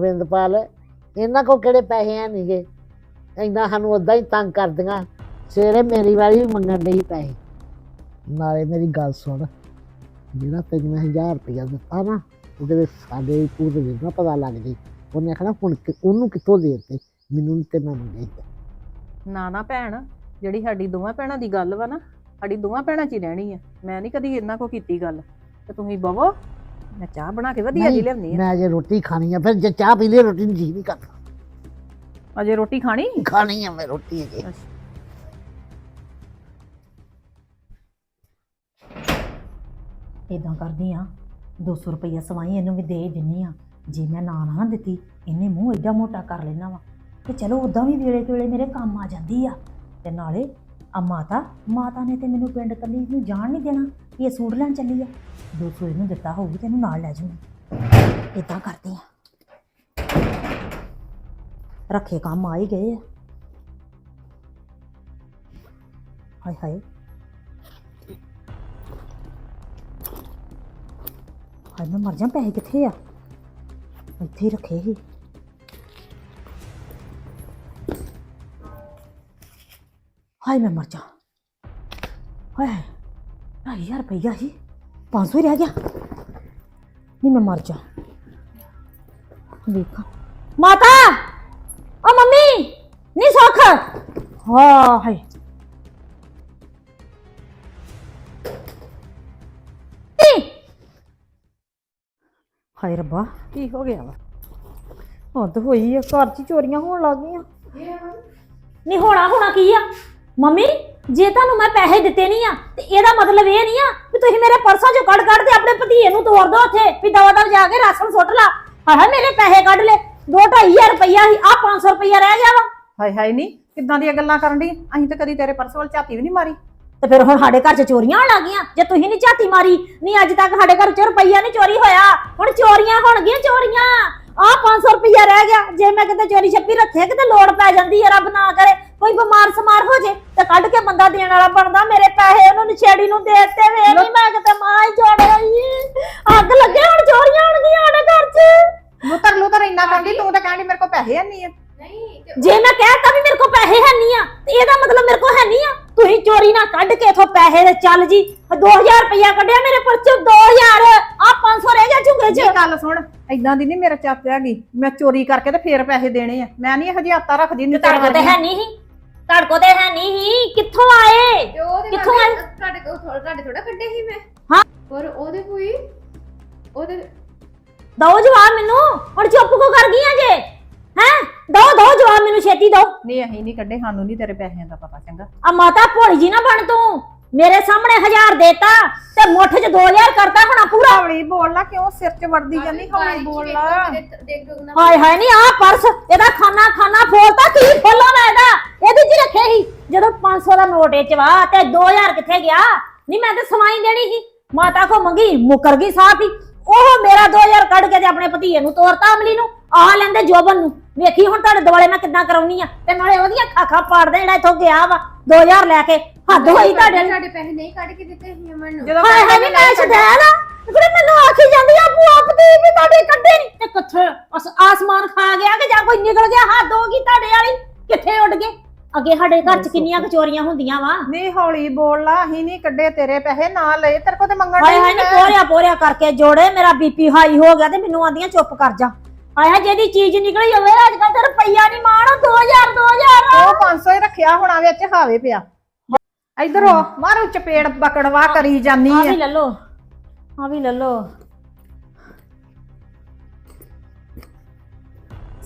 ਵਿੰਦਪਾਲ ਇਹਨਾਂ ਕੋ ਕਿਹੜੇ ਪੈਸੇ ਆ ਨਹੀਂਗੇ? ਇੰਨਾ ਸਾਨੂੰ ਉਦਾਂ ਹੀ ਤੰਗ ਕਰਦੀਆਂ। ਸਵੇਰੇ ਮੇਰੀ ਵਾਲੀ ਮੰਗਣ ਲਈ ਪੈਸੇ। ਨਾਲੇ ਮੇਰੀ ਗੱਲ ਸੁਣ, ਜਿਹੜਾ ਤੈਨੂੰ ਮੈਂ 1000 ਰੁਪਇਆ ਦਿੱਤਾ ਨਾ, ਉਹਦੇ ਵਿੱਚ ਸਾਡੇ ਪੂਰੇ ਦਿਨ ਨਾ ਪਤਾ ਲੱਗ ਜੇ। ਉਹਨੇ ਆਖਣਾ, ਹੁਣ ਕਿ- ਉਹਨੂੰ ਕਿੱਥੋਂ ਦੇ ਦਿੱਤੇ? ਮੈਨੂੰ ਤੇ ਮੈਂ ਮੰਗੇ ਨਾ ਨਾ ਭੈਣ, ਜਿਹੜੀ ਸਾਡੀ ਦੋਵਾਂ ਭੈਣਾਂ ਦੀ ਗੱਲ ਵਾ ਨਾ, ਸਾਡੀ ਦੋਵਾਂ ਭੈਣਾਂ 'ਚ ਹੀ ਰਹਿਣੀ ਆ। ਮੈਂ ਨਹੀਂ ਕਦੀ ਇਹਨਾਂ ਕੋ ਕੀਤੀ ਗੱਲ। ਤੇ ਤੁਸੀਂ ਬਵੋ ਮੈਂ ਚਾਹ ਬਣਾ ਕੇ ਵਧੀਆ ਜੀ ਨਹੀਂ, ਲਿਆਉਣੀ ਆ। ਮੈਂ ਜੇ ਰੋਟੀ ਖਾਣੀ ਆ ਫਿਰ ਜੇ ਚਾਹ ਪੀ ਲਈ ਰੋਟੀ ਨੂੰ ਜੀ ਨਹੀਂ ਕਰਦਾ। ਅਜੇ ਰੋਟੀ ਖਾਣੀ? ਖਾਣੀ ਆ ਮੈਂ ਰੋਟੀ ਅਜੇ। ਇਦਾਂ ਕਰਦੀ ਆ 200 ਰੁਪਈਆ ਸਵਾਈ ਇਹਨੂੰ ਵੀ ਦੇ ਦਿੰਨੀ ਆ। ਜੇ ਮੈਂ ਨਾ ਨਾ ਦਿੱਤੀ ਇਹਨੇ ਮੂੰਹ ਐਡਾ ਮੋਟਾ ਕਰ ਲੈਣਾ ਵਾ। ਤੇ ਚਲੋ ਉਦਾਂ ਵੀ ਵੇਲੇ ਵੇਲੇ ਮੇਰੇ ਕੰਮ ਆ ਜਾਂਦੀ ਆ। ਤੇ ਨਾਲੇ ਆ ਮਾਤਾ ਮਾਤਾ ਨੇ ਤੇ ਮੈਨੂੰ ਪਿੰਡ ਕੱਲੀ ਨੂੰ ਜਾਣ ਨਹੀਂ ਦੇਣਾ ਵੀ ਇਹ ਸੂਟ ਲੈਣ ਚੱਲੀ ਆ। 200 ਇਹਨੂੰ ਦਿੱਤਾ ਹੋਊਗੀ ਤੈਨੂੰ ਨਾਲ ਲੈ ਜੂੰਗੀ ਇਦਾਂ ਕਰਦੇ ਆ। ਰੱਖੇ ਕੰਮ ਆ ਹੀ ਗਏ ਆ। ਹਾਏ ਹਾਏ। ਹਾਏ, ਮੈਂ ਮਰ ਜਾ, ਪੈਸੇ ਕਿੱਥੇ ਆ? ਇੱਥੇ ਹੀ ਰੱਖੇ ਸੀ। ਹਾਏ ਮੈਂ ਮਰ ਜਾ। ਹਾਏ ਢਾਈ ਹਜ਼ਾਰ ਰੁਪਈਆ ਸੀ 500 ਹੀ ਰਹਿ ਗਿਆ। ਨਹੀਂ ਮੈਂ ਮਰ ਜਾ। ਵੇਖਾਂ। ਮਾਤਾ! ਓ ਮੰਮੀ! ਨਹੀਂ ਸੁੱਖ। ਹਾਂ ਹਾਏ। ਹਾਏ ਰੱਬਾ ਕੀ ਹੋ ਗਿਆ ਵਾ? ਹੱਦ ਹੋਈ ਆ ਘਰ 'ਚ ਚੋਰੀਆਂ ਹੋਣ ਲੱਗ ਗਈਆਂ। ਨਹੀਂ ਹੋਣਾ ਹੋਣਾ ਕੀ ਆ? ਮੰਮੀ ਜੇ ਤੁਹਾਨੂੰ ਮੈਂ ਪੈਸੇ ਦਿੱਤੇ ਨਹੀਂ ਆ ਤੇ ਇਹਦਾ ਮਤਲਬ ਇਹ ਨਹੀਂ ਆ ਵੀ ਤੁਸੀਂ ਮੇਰੇ ਪਰਸਾਂ 'ਚੋਂ ਕੱਢ ਕੱਢ ਤੇ ਆਪਣੇ ਭਤੀਏ ਨੂੰ ਤੋੜ ਦੋ ਉੱਥੇ ਵੀ ਦਵਾ ਦਵ ਜਾ ਕੇ ਰਾਸ਼ਨ ਸੁੱਟ ਲਾ। ਹਾਏ ਮੇਰੇ ਪੈਸੇ ਕੱਢ ਲੈ 2-2500 ਰੁਪਈਆ ਸੀ ਆ 500 ਰੁਪਈਆ ਰਹਿ ਗਿਆ ਵਾ। ਹਾਏ ਹਾਏ ਨਹੀਂ ਕਿੱਦਾਂ ਦੀਆਂ ਗੱਲਾਂ ਕਰਨ ਦੀ ਅਸੀਂ ਤਾਂ ਕਦੀ ਤੇਰੇ ਪਰਸ ਵੱਲ ਝਾਤੀ ਵੀ ਨਹੀਂ ਮਾਰੀ। ਤੇ ਫਿਰ ਹੁਣ ਸਾਡੇ ਘਰ 'ਚ ਚੋਰੀਆਂ ਹੋਣ ਲੱਗ ਗਈਆਂ। ਜੇ ਤੁਸੀਂ ਨਹੀਂ ਝਾਤੀ ਮਾਰੀ ਨਹੀਂ ਅੱਜ ਤੱਕ ਸਾਡੇ ਘਰ 'ਚ ਰੁਪਈਆ ਨਹੀਂ ਚੋਰੀ ਹੋਇਆ। ਹੁਣ ਚੋਰੀਆਂ ਹੋਣਗੀਆਂ ਚੋਰੀਆਂ। ਆ 500 ਰੁਪਈਆ ਰਹਿ ਗਿਆ। ਜੇ ਮੈਂ ਕਿਤੇ ਚੋਰੀ ਛੱਪੀ ਰੱਖੇ ਕਿਤੇ ਲੋੜ ਪੈ ਜਾਂਦੀ ਹੈ ਰੱਬ ਨਾ ਕਰੇ। ਕੋਈ ਬਿਮਾਰ ਸਮਾਰ ਹੋ ਜੇ। ਕੱਢ ਕੇ ਬੰਦਾ ਦੇਣ ਵਾਲਾ ਬਣਦਾ ਮੇਰੇ ਪੈਸੇ ਉਹਨੂੰ ਨਛੇੜੀ ਨੂੰ ਦੇ ਦਿੱਤੇ ਵੇ ਨਹੀਂ ਮੈਂ ਕਿਤੇ ਮਾਂ ਹੀ ਜੋੜੇ ਅੱਗ ਲੱਗੇ ਹੁਣ ਚੋਰੀਆਂ ਹੋਣਗੀਆਂ ਸਾਡੇ ਘਰ 'ਚ। ਲੁੱਤਰ ਲੁੱਤਰ ਇੰਨਾ ਕਰਦੀ ਤੂੰ ਤਾਂ ਕਹਿੰਦੀ ਮੇਰੇ ਕੋਲ ਪੈਸੇ ਨਹੀਂ ਆ। ਨਹੀਂ ਤੇ ਜੇ ਮੈਂ ਕਹਿਤਾ ਵੀ ਮੇਰੇ ਕੋਲ ਪੈਸੇ ਹੈ ਨਹੀਂ ਆ ਤੇ ਇਹਦਾ ਮਤਲਬ ਮੇਰੇ ਕੋਲ ਹੈ ਨਹੀਂ ਆ। ਤੁਸੀਂ ਚੋਰੀ ਨਾ ਕੱਢ ਕੇ ਇਥੋਂ ਪੈਸੇ ਦੇ ਚੱਲ ਜੀ। 2000 ਰੁਪਇਆ ਕੱਢਿਆ ਮੇਰੇ ਪਰਚੋਂ 2000 ਆ 500 ਰਹਿ ਗਿਆ ਝੁੰਗੇ 'ਚ। ਜੇ ਗੱਲ ਸੁਣ ਇਦਾਂ ਦੀ ਨਹੀਂ ਮੇਰੇ ਚਾਪ ਹੈਗੀ। ਮੈਂ ਚੋਰੀ ਕਰਕੇ ਤੇ ਫੇਰ ਪੈਸੇ ਦੇਣੇ ਆ। ਮੈਂ ਨਹੀਂ ਇਹੋ ਜਿਹੀ ਆਤਾ ਰੱਖਦੀ ਨਹੀਂ ਕੋਲ ਤੇ ਹੈ ਨਹੀਂ ਸੀ। ਤੁਹਾਡੇ ਕੋਲ ਤੇ ਹੈ ਨਹੀਂ ਸੀ ਕਿੱਥੋਂ ਆਏ? ਤੇ ਉਹਦੇ ਕਿੱਥੋਂ ਆਏ? ਤੁਹਾਡੇ ਕੋਲ ਥੋੜਾ ਤੁਹਾਡੇ ਥੋੜਾ ਕੱਢੇ ਸੀ ਮੈਂ। ਹਾਂ। ਪਰ ਉਹਦੇ ਕੋਈ ਉਹਦੇ ਦੋ ਜਵਾਬ ਮੈਨੂੰ। ਹੁਣ ਚੁੱਪ ਕੋ ਕਰ ਗਈਆਂ ਜੇ? ਹੈ? ਦੋ ਦੋ ਜਵਾਬ ਮੈਨੂੰ ਛੇਤੀ ਦੋ ਨਹੀਂ ਅਸੀਂ ਨਹੀਂ ਕੱਢੇ ਸਾਨੂੰ ਨਹੀਂ ਤੇਰੇ ਪੈਸਿਆਂ ਦਾ ਪਤਾ ਚੰਗਾ। ਆ ਮਾਤਾ ਭੋਲੀ ਜੀ ਨਾ ਬਣ ਤੂੰ। ਮੇਰੇ ਸਾਹਮਣੇ 1000 ਦੇਤਾ ਤੇ ਮੁੱਠ 'ਚ 2000 ਕਰਤਾ ਹੋਣਾ ਪੂਰਾ। ਹੌਲੀ ਬੋਲ ਲਾ ਕਿਉਂ ਸਿਰ 'ਚ ਵੜਦੀ ਜਾਂਦੀ ਹੌਲੀ ਬੋਲ ਲਾ। ਦੇਖ ਦੋ ਨਾ। ਹਾਏ ਹਾਏ ਨਹੀਂ ਆ ਪਰਸ ਇਹਦਾ ਖਾਨਾ ਖਾਨਾ ਫੋਲਤਾ ਕੀ ਫੋਲਾ ਮੈਂ ਇਹਦਾ। ਇਹਦੇ 'ਚ ਹੀ ਰੱਖੇ ਸੀ। ਜਦੋਂ 500 ਦਾ ਨੋਟ ਇਹ 'ਚ ਵਾ ਤੇ 2000 ਕਿੱਥੇ ਗਿਆ? ਨਹੀਂ ਮੈਂ ਤੇ ਸਮਾਈ ਦੇਣੀ ਸੀ। ਮਾਤਾ ਕੋ ਮੰਗੀ ਮੁਕਰ ਗਈ ਸਾਫ਼ ਹੀ। ਉਹ ਮੇਰਾ 2000 ਕੱਢ ਕੇ ਤੇ ਆਪਣੇ ਭਤੀਏ ਨੂੰ ਤੋਰਤਾ ਅਮਲੀ ਨੂੰ ਆ ਲੈਂਦੇ ਜੋਬਨ ਨੂੰ। ਵੇਖੀ ਹੁਣ ਤੁਹਾਡੇ ਦੁਆਲੇ ਮੈਂ ਕਿੱਦਾਂ ਕਰਾਉਣੀ ਆ। ਤੇ ਨਾਲੇ ਉਹਦੀਆਂ ਖਾਖਾ ਪਾੜਦੇ ਜਿਹੜਾ ਇੱਥੋਂ ਗਿਆ ਵਾ 2000 ਲੈ ਕੇ। ਹੱਦ ਹੋਈ ਤੁਹਾਡੇ ਨਾਲ। ਸਾਡੇ ਪੈਸੇ ਨਹੀਂ ਕੱਢ ਕੇ ਦਿੱਤੇ ਸੀ ਅਮਨ ਨੂੰ। ਜਦੋਂ ਹਾਏ ਹਾਏ ਨੀ ਮੈਂ ਛਡਾਇਆ ਨਾ ਕਿਹੜੇ ਮੈਨੂੰ ਆਖੀ ਜਾਂਦੀ ਆ ਭੂਆ ਪਤੀ ਵੀ ਤੁਹਾਡੇ ਕੱਢੇ ਨਹੀਂ ਤੇ ਕਿੱਥੇ? ਅਸ- ਆਸਮਾਨ ਖਾ ਗਿਆ ਕਿ ਜਾਂ ਕੋਈ ਨਿਕਲ ਗਿਆ? ਹੱਦ ਹੋ ਗਈ ਤੁਹਾਡੇ ਵਾਲੀ। ਕਿੱਥੇ ਉੱਡ ਗਏ? ਅੱਗੇ ਸਾਡੇ ਘਰ ਚ ਕਿੰਨੀਆਂ ਕੁ ਚੋਰੀਆਂ ਹੁੰਦੀਆਂ ਵਾ? ਨਹੀਂ ਹੌਲੀ ਬੋਲ ਲਾ ਅਸੀਂ ਨਹੀਂ ਕੱਢੇ ਤੇਰੇ ਪੈਸੇ ਨਾ ਲਏ ਤੇਰੇ ਕੋਲ ਤੇ ਮੰਗਣ ਹਾਏ ਹਾਏ ਨੀ। ਪੋਰਿਆ ਪੋਰਿਆ ਕਰਕੇ ਜੋੜੇ ਮੇਰਾ ਬੀਪੀ ਹਾਈ ਹੋ ਗਿਆ ਤੇ ਮੈਨੂੰ ਆਂਦੀਆਂ ਚੁੱਪ ਕਰ ਜਾ। ਹਾਏ ਹਾਏ ਜਿਹਦੀ ਚੀਜ਼ ਨਿਕਲੀ ਹੋਵੇ ਅੱਜ ਕੱਲ ਤੇ ਰੁਪਈਆ ਨਹੀਂ ਮਾਣ 2000 2000 ਉਹ 500 ਹੀ ਰੱਖਿਆ ਹੋਣਾ ਵਿੱਚ ਹਾਵੇ ਪਿਆ। ਇਧਰ ਮਾਰੂ ਚਪੇੜ ਬਕੜਵਾ ਕਰੀ ਜਾਨੀ ਆ ਆ। ਵੀ ਲੈ ਲੋ ਆ ਵੀ ਲੈ ਲੋ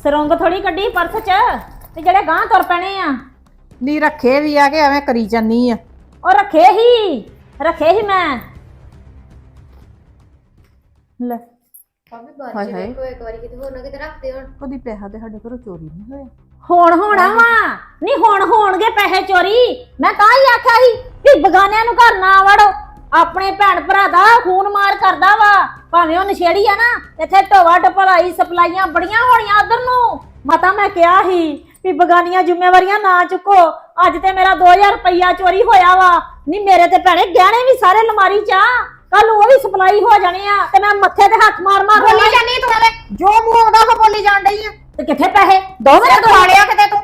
ਸਰੰਗ ਥੋੜੀ ਕੱਢੀ ਪਰਸ ਚ ਤੇ ਜਿਹੜੇ ਗਾਂ ਤੁਰ ਪੈਣੇ ਆ। ਨਹੀਂ ਰੱਖੇ ਵੀ ਆ ਕਿ ਐਵੇਂ ਕਰੀ ਜਾਨੀ ਆ। ਉਹ ਰੱਖੇ ਹੀ ਰੱਖੇ ਹੀ ਮੈਂ। ਲੈ। ਭਾਵੇਂ ਬਾਅਦ ਹਾਏ ਚ। ਵੇਖੋ ਇੱਕ ਵਾਰੀ ਕਿਤੇ ਹੋਰ ਨਾ ਕਿਤੇ ਰੱਖਦੇ ਹੋਣ। ਕਦੀ ਪੈਸਾ ਤੇ ਸਾਡੇ ਘਰੋਂ ਚੋਰੀ ਨਹੀਂ ਹੋਇਆ। ਹੁਣ ਹੋਣਾ ਵਾ। ਨਹੀਂ ਹੁਣ ਹੋਣਗੇ ਪੈਸੇ ਚੋਰੀ। ਮੈਂ ਤਾਂ ਹੀ ਆਖਿਆ ਸੀ ਬਗਾਨਿਆਂ ਨੂੰ ਘਰ ਨਾ ਵੜੋ। ਆਪਣੇ ਭੈਣ ਭਰਾ ਦਾ ਖੂਨ ਮਾਰ ਕਰਦਾ ਵਾ। ਭਾਵੇਂ ਉਹ ਨਸ਼ੇੜੀ ਆ ਨਾ ਇੱਥੇ ਢੋਵਾ ਟਪਲਾਈ ਸਪਲਾਈਆਂ ਬੜੀਆਂ ਹੋਣੀਆਂ ਉਧਰ ਨੂੰ। ਮਤਾ ਮੈਂ ਕਿਹਾ ਸੀ ਵੀ ਬਗਾਨੀਆਂ ਜ਼ਿੰਮੇਵਾਰੀਆਂ ਨਾ ਚੁੱਕੋ। ਅੱਜ ਤੇ ਮੇਰਾ 2000 ਰੁਪਈਆ ਚੋਰੀ ਹੋਇਆ ਵਾ। ਨਹੀਂ ਮੇਰੇ ਤੇ ਭੈਣੇ ਗਹਿਣੇ ਵੀ ਸਾਰੇ ਅਲਮਾਰੀ ਚ ਆ। ਕੱਲ ਨੂੰ ਉਹ ਵੀ ਸਪਲਾਈ ਹੋ ਜਾਣੇ ਆ ਤੇ ਮੈਂ ਮੱਥੇ ਤੇ ਹੱਥ ਮਾਰ ਮਾਰ ਬੋਲੀ ਜਾਨੀ ਤੂੰ ਹਲੇ ਜੋ ਮੂੰਹ ਆਉਂਦਾ ਉਹ ਬੋਲੀ ਜਾਣ ਡਈ ਆ। ਤੇ ਕਿੱਥੇ ਪੈਸੇ? ਦੋ ਮੇਰੇ ਲਿਆ ਕਿਤੇ ਤੂੰ।